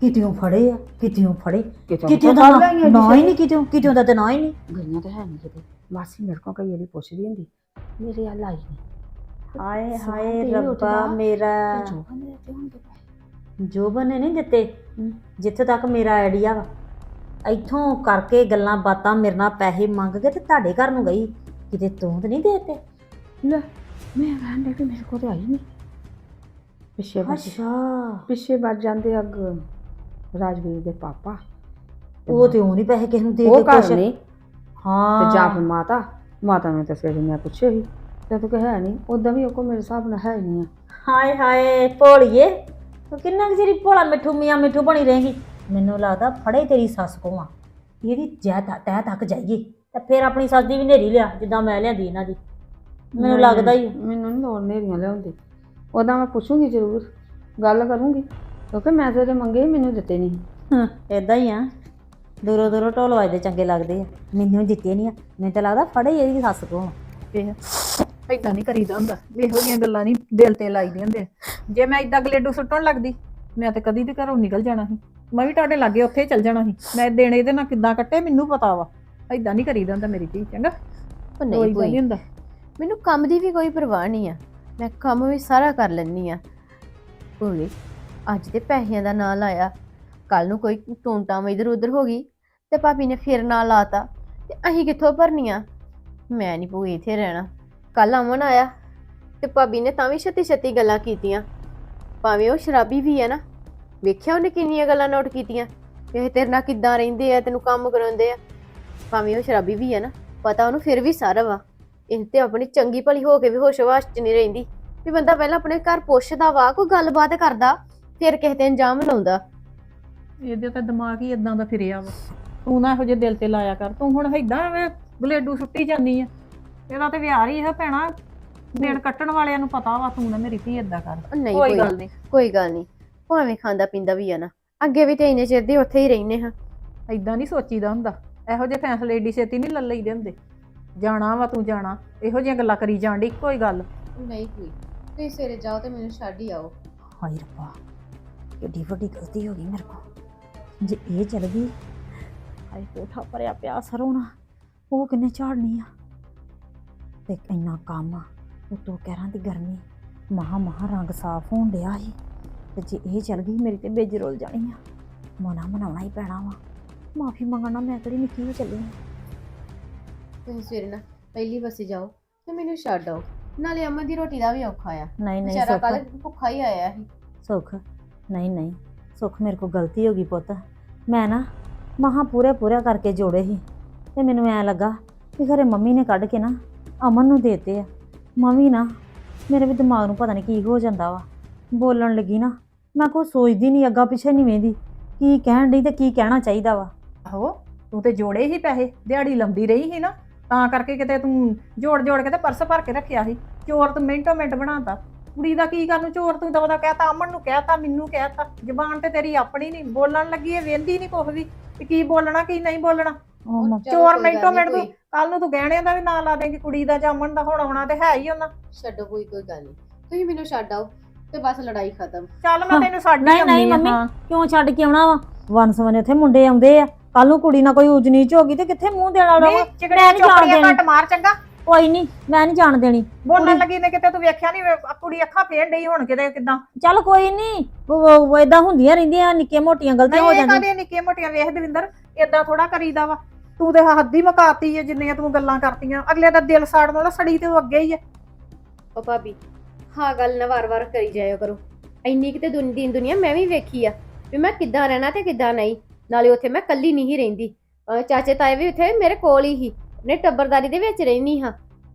ਕਿਤਿਓਂ ਫੜੇ ਆ ਕਿਤਿਓਂ ਫੜੇ? ਕਿਤੋਂ ਕਿਤਿਓਂ ਦਾ ਨਾ ਹੀ ਨਹੀਂ ਕਿਤਿਓਂ ਕਿਤਿਓਂ ਦਾ ਤੇ ਨਾ ਹੀ ਨਹੀਂ। ਗਈਆਂ ਤਾਂ ਹੈ ਨਹੀਂ ਕਿਤੇ। ਮਾਸੀ ਮੇਰੇ ਕੋਲ ਕਈ ਵਾਰੀ ਪੁੱਛਦੀ ਹੁੰਦੀ ਮੇਰੇ ਆ ਲਾਈ ਨਹੀਂ ਹਾਏ ਸਵਾਦ ਹਾਏ ਇਹ ਰੱਬਾ ਮੇਰਾ। ਤੇ ਜੋ ਬੰਦੇ ਦਿੱਤੇ ਹੁੰਦੇ ਪੈਸੇ? ਜੋਬਨ ਨੇ ਨਹੀਂ ਦਿੱਤੇ? ਜਿੱਥੇ ਤੱਕ ਮੇਰਾ ਆਈਡੀਆ ਵਾ। ਇੱਥੋਂ ਕਰਕੇ ਗੱਲਾਂ ਬਾਤਾਂ ਮੇਰੇ ਨਾਲ ਪੈਸੇ ਮੰਗ ਕੇ ਤੇ ਤੁਹਾਡੇ ਘਰ ਨੂੰ ਗਈ। ਕਿਤੇ ਤੂੰ ਤੇ ਨਹੀਂ ਦੇਤੇ? ਲੈ ਮੈਂ ਕਹਿੰਦਾ ਕਿ ਮੇਰੇ ਕੋਲ ਤੇ ਆਈ ਨਹੀਂ ਪਿੱਛੇ ਬੱਜ ਅੱਛਾ। ਪਿੱਛੇ ਵੱਜ ਜਾਂਦੇ ਅੱਗ। ਰਾਜਵੀਰ ਦੇ ਪਾਪਾ। ਉਹ ਤੇ ਉਹ ਨਹੀਂ ਪੈਸੇ ਕਿਸ ਨੂੰ ਦੇ ਉਹ ਕੇ ਘਰ ਕੁਛ ਨਹੀਂ ਹਾਂ। ਤੇ ਜਾਂ ਫਿਰ ਮਾਤਾ। ਮਾਤਾ ਨੇ ਤਾਂ ਸਵੇਰੇ ਮੈਂ ਪੁੱਛਿਆ ਸੀ। ਤੇ ਤੂੰ ਕਹੇ ਨਹੀਂ। ਉਦਾਂ ਵੀ ਉਹ ਕੋ ਮੇਰੇ ਹਿਸਾਬ ਨਾਲ ਹੈ ਹੀ ਨਹੀਂ ਆ। ਹਾਏ ਹਾਏ ਭੋਲੀਏ ਤੂੰ ਕਿੰਨਾ ਕੁ ਚਿਰ ਭੋਲਾ ਮਿੱਠੂ ਮੀਆਂ ਮਿੱਠੂ ਬਣੀ ਰਹੇਗੀ? ਮੈਨੂੰ ਲੱਗਦਾ ਫੜੇ ਤੇਰੀ ਸੱਸ ਕੋ ਆ ਇਹਦੀ ਜੈ ਤਹਿ ਤੱਕ ਜਾਈਏ। ਤੇ ਫਿਰ ਆਪਣੀ ਸੱਸ ਦੀ ਵੀ ਨੇਰੀ ਲਿਆ ਜਿੱਦਾਂ ਮੈਂ ਲਿਆਂਦੀ ਇਹਨਾਂ ਦੀ। ਮੈਨੂੰ ਲੱਗਦਾ ਹੀ ਮੈਨੂੰ ਨਹੀਂ ਲੋੜ ਨੇਰੀਆਂ ਲਿਆਉਂਦੀ ਉਦਾਂ ਮੈਂ ਪੁੱਛੂੰਗੀ ਜ਼ਰੂਰ। ਗੱਲ ਕਰੂੰਗੀ। ਕਿਉਂਕਿ ਮੈਂ ਤੇਰੇ ਮੰਗੇ ਮੈਨੂੰ ਦਿੱਤੇ ਨਹੀਂ। ਇਦਾਂ ਹੀ ਆ। ਦੂਰੋਂ ਦੂਰੋਂ ਢੋਲ ਵੱਜਦੇ ਚੰਗੇ ਲੱਗਦੇ ਆ। ਮੈਨੂੰ ਦਿੱਤੇ ਨਹੀਂ ਆ। ਮੈਨੂੰ ਤਾਂ ਲੱਗਦਾ ਫੜੇ ਹੀ ਇਹਦੀ ਸੱਸ ਕੋ ਏਦਾਂ ਨਹੀਂ ਕਰੀਦਾ ਹੁੰਦਾ। ਇਹੋ ਜਿਹੀਆਂ ਗੱਲਾਂ ਨਹੀਂ ਦਿਲ ਤੇ ਲਾਈਦੀਆਂ ਹੁੰਦੇ। ਜੇ ਮੈਂ ਏਦਾਂ ਗਲੇਡੂ ਸੁੱਟਣ ਲੱਗਦੀ ਮੈਂ ਤੇ ਕਦੀ ਤੇ ਘਰੋਂ ਨਿਕਲ ਜਾਣਾ ਸੀ। ਮੈਂ ਵੀ ਤੁਹਾਡੇ ਲਾਗੇ ਉੱਥੇ ਚੱਲ ਜਾਣਾ ਸੀ। ਮੈਂ ਦੇਣੇ ਇਹਦੇ ਨਾਲ ਕਿੱਦਾਂ ਕੱਟੇ ਮੈਨੂੰ ਪਤਾ ਵਾ। ਏਦਾਂ ਨਹੀਂ ਕਰੀਦਾ ਹੁੰਦਾ ਮੇਰੀ ਧੀ ਚੰਗਾ? ਨਹੀਂ ਕੋਈ ਨਹੀਂ ਹੁੰਦਾ। ਮੈਨੂੰ ਕੰਮ ਦੀ ਵੀ ਕੋਈ ਪਰਵਾਹ ਨਹੀਂ ਆ। ਮੈਂ ਕੰਮ ਵੀ ਸਾਰਾ ਕਰ ਲੈਣੀ ਆ। ਭੋਲੇ ਅੱਜ ਤੇ ਪੈਸਿਆਂ ਦਾ ਨਾਂ ਲਾਇਆ। ਕੱਲ ਨੂੰ ਕੋਈ ਟੂਮਟਾਮ ਇਧਰ ਉਧਰ ਹੋ ਗਈ ਤੇ ਭਾਬੀ ਨੇ ਫਿਰ ਨਾਂ ਲਾਤਾ ਤੇ ਅਸੀਂ ਕਿੱਥੋਂ ਭਰਨੀਆਂ? ਮੈਂ ਨਹੀਂ ਭੂ ਇੱਥੇ ਰਹਿਣਾ। ਕੱਲ ਅਮਨ ਆਇਆ ਤੇ ਭਾਬੀ ਨੇ ਤਾਂ ਵੀ ਛੱਤੀ ਛੱਤੀ ਗੱਲਾਂ ਕੀਤੀਆਂ। ਭਾਵੇਂ ਉਹ ਸ਼ਰਾਬੀ ਵੀ ਹੈ ਨਾ, ਵੇਖਿਆ ਉਹਨੇ ਕਿੰਨੀਆਂ ਗੱਲਾਂ ਨੋਟ ਕੀਤੀਆਂ? ਵੀ ਇਹ ਤੇਰੇ ਨਾਲ ਕਿੱਦਾਂ ਰਹਿੰਦੇ ਆ, ਤੈਨੂੰ ਕੰਮ ਕਰਾਉਂਦੇ ਆ? ਭਾਵੇਂ ਉਹ ਸ਼ਰਾਬੀ ਵੀ ਹੈ ਨਾ, ਪਤਾ ਉਹਨੂੰ ਫਿਰ ਵੀ ਸਾਰਾ ਵਾ। ਇਹ ਤੇ ਆਪਣੀ ਚੰਗੀ ਭਲੀ ਹੋ ਕੇ ਵੀ ਹੋਸ਼-ਵਾਸ਼ ਚ ਨਹੀਂ ਰਹਿੰਦੀ। ਵੀ ਬੰਦਾ ਪਹਿਲਾਂ ਆਪਣੇ ਘਰ ਪੁੱਛਦਾ ਵਾ, ਕੋਈ ਗੱਲਬਾਤ ਕਰਦਾ। ਫਿਰ ਕਿਸੇ ਤੇ ਇੰਜਾਮ ਲਾਉਂਦਾ? ਇਹਦੇ ਤਾਂ ਦਿਮਾਗ ਹੀ ਇਦਾਂ ਦਾ ਫਿਰਿਆ ਵਾ। ਤੂੰ ਨਾ ਇਹੋ ਜਿਹੇ ਦਿਲ ਤੇ ਲਾਇਆ ਕਰ। ਤੂੰ ਹੁਣ ਏਦਾਂ ਐਵੇਂ ਗਲੇਡੂ ਸੁੱਟੀ ਜਾਂਦੀ ਆ। ਇਹਦਾ ਤੇ ਵਿਆਹ ਹੀ ਇਹ ਭੈਣਾ। ਦਿਨ ਕੱਟਣ ਵਾਲਿਆਂ ਨੂੰ ਪਤਾ ਵਾ ਤੂੰ ਨਾ ਮੇਰੀ ਧੀ ਏਦਾਂ ਕਰ। ਉਹ ਨਹੀਂ ਕੋਈ ਗੱਲ ਨਹੀਂ। ਕੋਈ ਗੱਲ ਨਹੀਂ। ਭਾਵੇਂ ਖਾਂਦਾ ਪੀਂਦਾ ਵੀ ਆ ਨਾ। ਅੱਗੇ ਵੀ ਤੇ ਇੰਨੇ ਚਿਰ ਦੇ ਉੱਥੇ ਹੀ ਰਹਿੰਦੇ ਹਾਂ। ਏਦਾਂ ਨਹੀਂ ਸੋਚੀਦਾ ਹੁੰਦਾ। ਇਹੋ ਜਿਹੇ ਫੈਸਲੇ ਏਡੀ ਛੇਤੀ ਨਹੀਂ ਲੱਲ ਲਈਦੇ ਹੁੰਦੇ। ਜਾਣਾ ਵਾ ਤੂੰ ਜਾਣਾ। ਇਹੋ ਜਿਹੀਆਂ ਗੱਲਾਂ ਕਰੀ ਜਾਣ ਡਈ ਕੋਈ ਗੱਲ। ਨਹੀਂ ਕੋਈ। ਤੁਸੀਂ ਸਵੇਰੇ ਜਾਓ ਤੇ ਮੈਨੂੰ ਛੱਡ ਹੀ ਆਓ। ਹਾਏ ਰੱਬਾ। ਕਿੱਡੀ ਵੱਡੀ ਗਲਤੀ ਹੋ ਗਈ ਮੇਰੇ ਕੋਲ। ਜੇ ਇਹ ਚੱਲ ਗਈ ਹਾਏ ਕੋਠਾ ਭਰਿਆ ਪਿਆ ਸਰੋਂ ਨਾ ਉਹ ਕਿੰਨੇ ਝਾੜਨੀ ਆ। ਤੇ ਇੰਨਾ ਕੰਮ ਉਤੋਂ ਕਹਿਰਾਂ ਦੀ ਗਰਮੀ ਮਹਾ ਮਹਾ ਰੰਗ ਸਾਫ਼ ਹੋਣ ਡਿਆ ਸੀ। ਤੇ ਜੇ ਇਹ ਚੱਲ ਗਈ ਮੇਰੀ ਤੇ ਬੇਜ ਰੋਲ ਜਾਣੀ ਆ। ਮਨਾ ਮਨਾਉਣਾ ਹੀ ਪੈਣਾ ਵਾ। ਮਾਫੀ ਮੰਗਣਾ ਮੈਂ ਕਿਹੜੀ ਨਿੱਕੀ ਹੋ ਚੱਲੀ ਆਂ। ਤੁਸੀਂ ਸਵੇਰੇ ਨਾ ਪਹਿਲੀ ਬੱਸੇ ਜਾਓ ਤੇ ਮੈਨੂੰ ਛੱਡ ਆਓ। ਨਾਲੇ ਅਮਨ ਦੀ ਰੋਟੀ ਦਾ ਵੀ ਔਖਾ ਆ। ਨਹੀਂ ਨਹੀਂ ਵਿਚਾਰਾ ਸੁੱਖ। ਕੱਲ ਭੁੱਖਾ ਹੀ ਆਇਆ ਸੀ। ਸੁੱਖ। ਨਹੀਂ ਨਹੀਂ, ਸੁੱਖ ਮੇਰੇ ਕੋਲ ਗਲਤੀ ਹੋ ਗਈ ਪੁੱਤ। ਮੈਂ ਨਾ ਮਹਾ ਪੂਰੇ ਪੂਰੇ ਕਰਕੇ ਜੋੜੇ ਸੀ ਤੇ ਮੈਨੂੰ ਐ ਲੱਗਾ ਵੀ ਖਰੇ ਮੰਮੀ ਨੇ ਕੱਢ ਕੇ ਨਾ ਅਮਨ ਨੂੰ ਦੇਤੇ ਆ। ਮੰਮੀ ਨਾ ਮੇਰੇ ਵੀ ਦਿਮਾਗ ਨੂੰ ਪਤਾ ਨਹੀਂ ਕੀ ਹੋ ਜਾਂਦਾ ਵਾ। ਬੋਲਣ ਲੱਗੀ ਨਾ, ਮੈਂ ਕੋਈ ਸੋਚਦੀ ਨਹੀਂ ਅੱਗਾ ਪਿੱਛੇ ਨਹੀਂ ਵੇਂਦੀ ਕੀ ਕਹਿਣ ਡਈ ਤੇ ਕੀ ਕਹਿਣਾ ਚਾਹੀਦਾ ਵਾ। ਆਹੋ, ਤੂੰ ਤੇ ਜੋੜੇ ਹੀ ਪੈਸੇ, ਦਿਹਾੜੀ ਲੰਬੀ ਰਹੀ ਸੀ ਨਾ, ਤਾਂ ਕਰਕੇ ਕਿਤੇ ਤੂੰ ਜੋੜ ਜੋੜ ਕੇ ਤੇ ਪਰਸ ਭਰ ਕੇ ਰੱਖਿਆ ਸੀ। ਚੋਰ ਤੂੰ ਮਿੰਟੋ ਮਿੰਟ ਬਣਾਤਾ। ਕੁੜੀ ਦਾ ਕੀ ਕਰਨ ਚੋਰ ਤੂੰ ਦਵਦਾ ਕਹਿਤਾ ਅਮਨ ਨੂੰ ਕਹਿਤਾ ਮੈਨੂੰ ਕਹਿਤਾ। ਜ਼ਬਾਨ ਤੇ ਤੇਰੀ ਆਪਣੀ ਨਹੀਂ ਬੋਲਣ ਲੱਗੀ ਇਹ ਵੇਂਦੀ ਨਹੀਂ ਕੁਛ ਵੀ ਕਿ ਕੀ ਬੋਲਣਾ ਕੀ ਨਹੀਂ ਬੋਲਣਾ। ਉਹ ਮ- ਚਲੋ ਚੋਰ ਕੋਈ ਮਿੰਟੋ ਗੱਲ ਨੀ, ਮਿੰਟ ਤੂੰ ਕੋਈ- ਕੱਲ ਨੂੰ ਤੂੰ ਗਹਿਣਿਆਂ ਦਾ ਵੀ ਨਾਂ ਲਾ ਦੇਂਗੀ ਕੁੜੀ ਦਾ ਜਾਂ ਅਮਨ ਦਾ ਹੁਣ ਆਉਣਾ ਤੇ ਹੈ ਹੀ ਉਹਨਾਂ। ਛੱਡੋ ਕੋਈ ਕੋਈ ਗੱਲ ਨਹੀਂ ਤੁਸੀਂ ਮੈਨੂੰ ਛੱਡ ਆਓ ਤੇ ਬਸ ਲੜਾਈ ਖਤਮ। ਚੱਲ ਮੈਂ ਹਾਂ, ਤੈਨੂੰ ਛੱਡ ਹੀ ਨਹੀਂ ਨਹੀਂ ਆ, ਮੰਮੀ ਹਾਂ। ਕਿਉਂ ਛੱਡ ਕੇ ਆਉਣਾ ਵਾ? ਵਨਸਵਨੇ ਉੱਥੇ ਮੁੰਡੇ ਆਉਂਦੇ ਆ। ਕੱਲ ਨੂੰ ਕੁੜੀ ਨਾਲ ਕੋਈ ਉਜ ਨੀਚ ਹੋ ਗਈ ਤੇ ਕਿੱਥੇ ਮੂੰਹ ਦੇਣਾ ਨਹੀਂ ਵਾ? ਚਿਕੜੇ ਮੈਂ ਨੀ ਜਾਣ ਚੋਪੜੀਆਂ ਦੇਣੀ। ਘੱਟ ਮਾਰ ਚੰਗਾ। ਕੋਈ ਨਹੀਂ ਮੈਂ ਨਹੀਂ ਜਾਣ ਦੇਣੀ। ਬੋਲਣ ਲੱਗੀ ਨੇ ਕਿਤੇ ਤੂੰ ਵੇਖਿਆ ਨਹੀਂ ਕੁੜੀ ਅੱਖਾਂ ਫੇਰ ਡਈ ਹੁਣ ਕਿਤੇ ਕਿਦਾਂ? ਚੱਲ ਕੋਈ ਨਹੀਂ ਉਹ ਇਦਾਂ ਹੁੰਦੀਆਂ ਰਹਿੰਦੀਆਂ ਨਿੱਕੀਆਂ ਮੋਟੀਆਂ ਗਲਤੀਆਂ ਹੋ ਨਹੀਂ ਜਾਂਦੀਆਂ। ਕਾਹਦੀਆਂ ਨਿੱਕੀਆਂ ਮੋਟੀਆਂ ਵੇਖ ਦਵਿੰਦਰ ਏਦਾਂ ਥੋੜਾ ਕਰੀਦਾ ਵਾ। ਤੂੰ ਤੇ ਹੱਦ ਹੀ ਮਕਾਤੀ ਹੈ ਜਿੰਨੀਆਂ ਤੂੰ ਗੱਲਾਂ ਕਰਤੀਆਂ। ਅਗਲੇ ਦਾ ਦਿਲ ਸਾੜਨ ਵਾਲਾ ਸੜੀ ਤੇ ਉਹ ਅੱਗੇ ਹੀ ਹੈ ਉਹ ਭਾਬੀ ਹਾਂ ਗੱਲ ਨਾ ਵਾਰ-ਵਾਰ ਕਰੀ ਜਾਇਓ ਕਰੋ। ਇੰਨੀ ਕਿਤੇ ਦੁਨੀਆ ਦੁਨੀਆ ਮੈਂ ਵੀ ਵੇਖੀ ਆ ਵੀ ਮੈਂ ਕਿੱਦਾਂ ਰਹਿਣਾ ਤੇ ਕਿੱਦਾਂ ਨਹੀਂ। ਨਾਲੇ ਉੱਥੇ ਮੈਂ ਕੱਲੀ ਨਹੀਂ ਰਹਿੰਦੀ। ਚਾਚੇ ਤਾਏ ਵੀ ਉੱਥੇ ਮੇਰੇ ਕੋਲ ਹੀ ਸੀ। ਨੇ ਟੱਬਰਦਾਰੀ ਦੇ ਵਿੱਚ ਰਹਿਣੀ ਹਾਂ।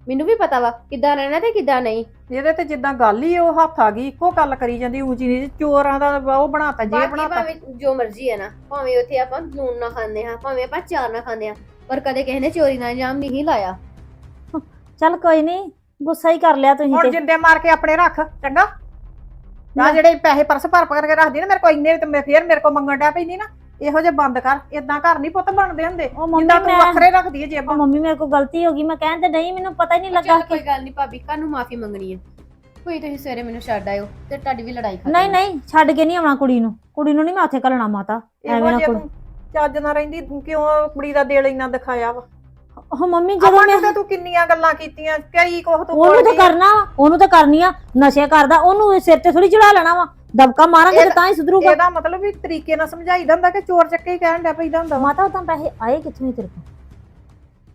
ਮੈਨੂੰ ਵੀ ਪਤਾ ਵਾ ਕਿੱਦਾਂ ਰਹਿਣਾ ਤੇ ਕਿੱਦਾਂ ਨਹੀਂ। ਇਹਦੇ ਤੇ ਜਿੱਦਾਂ ਗੱਲ ਹੀ ਉਹ ਹੱਥ ਆ ਗਈ ਇੱਕੋ ਗੱਲ ਕਰੀ ਜਾਂਦੀ ਉੱਚੀ ਨੀਚ ਚੋਰਾਂ ਦਾ ਉਹ ਬਣਾਤਾ ਜੇ ਬਾਕੀ ਬਣਾਤਾ। ਭਾਵੇਂ ਜੋ ਮਰਜ਼ੀ ਹੈ ਨਾ ਭਾਵੇਂ ਉੱਥੇ ਆਪਾਂ ਲੂਣ ਨਾ ਖਾਂਦੇ ਹਾਂ ਭਾਵੇਂ ਆਪਾਂ ਚਾਰ ਨਾ ਖਾਂਦੇ ਹਾਂ ਪਰ ਕਦੇ ਕਿਸੇ ਨੇ ਚੋਰੀ ਦਾ ਇਲਜ਼ਾਮ ਨਹੀਂ ਲਾਇਆ। ਚੱਲ ਕੋਈ ਨਹੀਂ ਗੁੱਸਾ ਹੀ ਕਰ ਲਿਆ ਤੁਸੀਂ ਹੁਣ ਤੇ। ਜਿੰਦੇ ਮਾਰ ਕੇ ਆਪਣੇ ਰੱਖ ਚੰਗਾ? ਨਾ ਜਿਹੜੇ ਪੈਸੇ ਪਰਸ ਭਰ ਭਰ ਕੇ ਰੱਖਦੀ ਨਾ ਮੇਰੇ ਕੋਲ ਇੰਨੇ ਤੇ ਮੈਂ ਫੇਰ ਮੇਰੇ ਕੋਲ ਮੰਗਣ ਡਿਆ ਪੈਂਦੀ ਨਾ। ਇਹੋ ਜਿਹੇ ਬੰਦ ਕਰ ਇਦਾਂ ਘਰ ਨਹੀਂ ਪੁੱਤ ਬਣਦੇ ਹੁੰਦੇ। ਉਹ ਮੰਮੀ ਜਿੰਦਾ ਤੂੰ ਮੈਂ ਵੱਖਰੇ ਰੱਖਦੀ ਹੈ ਉਹ ਜੇਬਾਂ ਮੰਮੀ ਮੇਰੇ ਕੋਲ ਗਲਤੀ ਹੋ ਗਈ ਮੈਂ ਕਹਿਣ ਤੇ ਨਹੀਂ ਮੈਨੂੰ ਪਤਾ ਹੀ ਨਹੀਂ ਲੱਗਾ ਚੱਲ ਕੋਈ ਗੱਲ ਨਹੀਂ ਭਾਬੀ ਕਾਹਨੂੰ ਮਾਫੀ ਮੰਗਣੀ ਹੈ ਕੋਈ ਤੁਸੀਂ ਸਵੇਰੇ ਮੈਨੂੰ ਛੱਡ ਆਇਓ ਤੇ ਤੁਹਾਡੀ ਵੀ ਲੜਾਈ ਖਤਮ ਨਹੀਂ ਨਹੀਂ ਛੱਡ ਕੇ ਨਹੀਂ ਆਉਣਾ ਕੁੜੀ ਨੂੰ। ਕੁੜੀ ਨੂੰ ਨਹੀਂ ਮੈਂ ਉੱਥੇ ਘੱਲਣਾ ਮਾਤਾ ਐਵੇਂ ਇਹੋ ਨਾ ਜੇ ਕੁੜੀ ਤੂੰ ਚੱਜ ਨਾ ਰਹਿੰਦੀ ਕਿਉਂ ਕੁੜੀ ਦਾ ਦਿਲ ਇੰਨਾ ਦਿਖਾਇਆ ਵਾ? ਉਹ ਮੰਮੀ ਜਦੋਂ ਨੂੰ ਤਾਂ ਤੂੰ ਕਿੰਨੀਆਂ ਗੱਲਾਂ ਕੀਤੀਆਂ ਕਈ ਕੁਛ ਤੂੰ ਉਹਨੂੰ ਤਾਂ ਬੋਲਦੀ ਆ। ਕਰਨਾ ਵਾ, ਉਹਨੂੰ ਤਾਂ ਕਰਨੀ ਆ ਨਸ਼ੇ ਕਰਦਾ ਉਹਨੂੰ ਸਿਰ ਤੇ ਥੋੜੀ ਚੜਾ ਲੈਣਾ ਵਾ ਦਬਕਾ ਮਾਰਾਂਗੇ ਤੇ ਤਾਂ ਹੀ ਸੁਧਰੂਗਾ। ਇਹਦਾ ਮਤਲਬ ਵੀ ਤਰੀਕੇ ਨਾਲ ਸਮਝਾਈਦਾ ਹੁੰਦਾ ਕਿ ਚੋਰ ਚੱਕੇ ਹੀ ਕਹਿਣ ਡਿਆ ਪੈਂਦਾ ਹੁੰਦਾ ਵਾ। ਮਾਤਾ ਉਦਾਂ ਪੈਸੇ ਆਏ ਕਿੱਥੋਂ ਹੀ ਤੇਰੇ ਕੋਲ?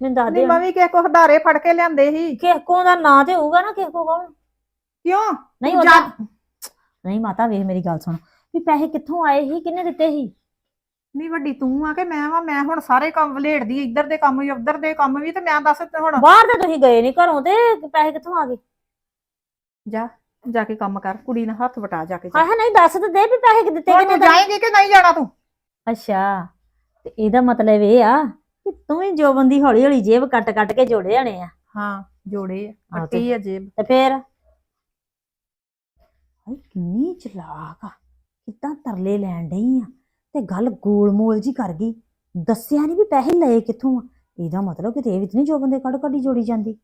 ਮੈਨੂੰ ਦੱਸ ਦੇ ਨਹੀਂ ਮੈਂ ਵੀ ਕਿਸੇ ਕੋ ਹਦਾਰੇ ਫੜ ਕੇ ਲਿਆਂਦੇ ਸੀ। ਕਿਸ ਕੋ ਦਾ ਨਾਂ ਤੇ ਹੋਊਗਾ ਨਾ ਕਿਸ ਕੋ ਕੌਣ? ਕਿਉਂ? ਨਹੀਂ ਤੂੰ ਉਹਦਾ ਜਾ- ਨਹੀਂ ਮਾਤਾ ਵੇਖ ਮੇਰੀ ਗੱਲ ਸੁਣ। ਵੀ ਪੈਸੇ ਕਿੱਥੋਂ ਆਏ ਸੀ ਕਿੰਨੇ ਦਿੱਤੇ ਸੀ? ਨਹੀਂ ਵੱਡੀ ਤੂੰ ਆ ਕਿ ਮੈਂ ਵਾ ਮੈਂ ਹੁਣ ਸਾਰੇ ਕੰਮ ਵਲੇੜਦੀ ਇੱਧਰ ਦੇ ਕੰਮ ਵੀ ਉੱਧਰ ਦੇ ਕੰਮ ਵੀ ਤੇ ਮੈਂ ਦੱਸ ਤੇ ਹੁਣ ਬਾਹਰ ਤੇ ਤੁਸੀਂ ਗਏ ਨਹੀਂ ਘਰੋਂ ਤੇ ਪੈਸੇ ਕਿੱਥੋਂ ਆ ਗਏ? ਜਾ ਜਾ ਕੇ ਕੰਮ ਕਰ ਕੁੜੀ ਨਾਲ ਹੱਥ ਵਟਾ ਜਾ ਕੇ ਜਾ। ਹਾਂ ਹਾਂ ਨਹੀਂ ਦੱਸ ਤੇ ਦੇ ਵੀ ਪੈਸੇ ਕਿ ਦਿੱਤੇ ਹੁਣ ਤੂੰ ਦਾ ਜਾਏਂਗੀ ਕਿ ਨਹੀਂ ਜਾਣਾ ਤੂੰ? ਅੱਛਾ ਤੇ ਇਹਦਾ ਮਤਲਬ ਇਹ ਆ ਕਿ ਤੂੰ ਵੀ ਜੋ ਬੰਦੀ ਹੌਲੀ ਹੌਲੀ ਜੇਬ ਕੱਟ ਕੱਟ ਕੇ ਜੋੜੇ ਆਣੇ ਆ। ਹਾਂ ਜੋੜੇ ਆ ਹਾਂ ਅੱਟੀ ਆ ਜੇਬ। ਤੇ ਫੇਰ? ਹਾਏ ਕਿੰਨੀ ਚਲਾਕ ਆ ਕਿੱਦਾਂ ਤਰਲੇ ਲੈਣ ਡਈ ਆ। ਤੇ ਗੱਲ ਗੋਲ ਮੋਲ ਜੀ ਕਰ ਗਈ। ਦੱਸਿਆ ਨਹੀਂ ਵੀ ਪੈਸੇ ਲਏ ਕਿੱਥੋਂ ਆ। ਇਹਦਾ ਮਤਲਬ ਕਿਤੇ ਇਹ ਵੀ ਤਾਂ ਨਹੀਂ ਜੋ ਬੰਦੇ ਕੱਢ ਕੱਢੀ ਜੋੜੀ ਜਾਂਦੀ।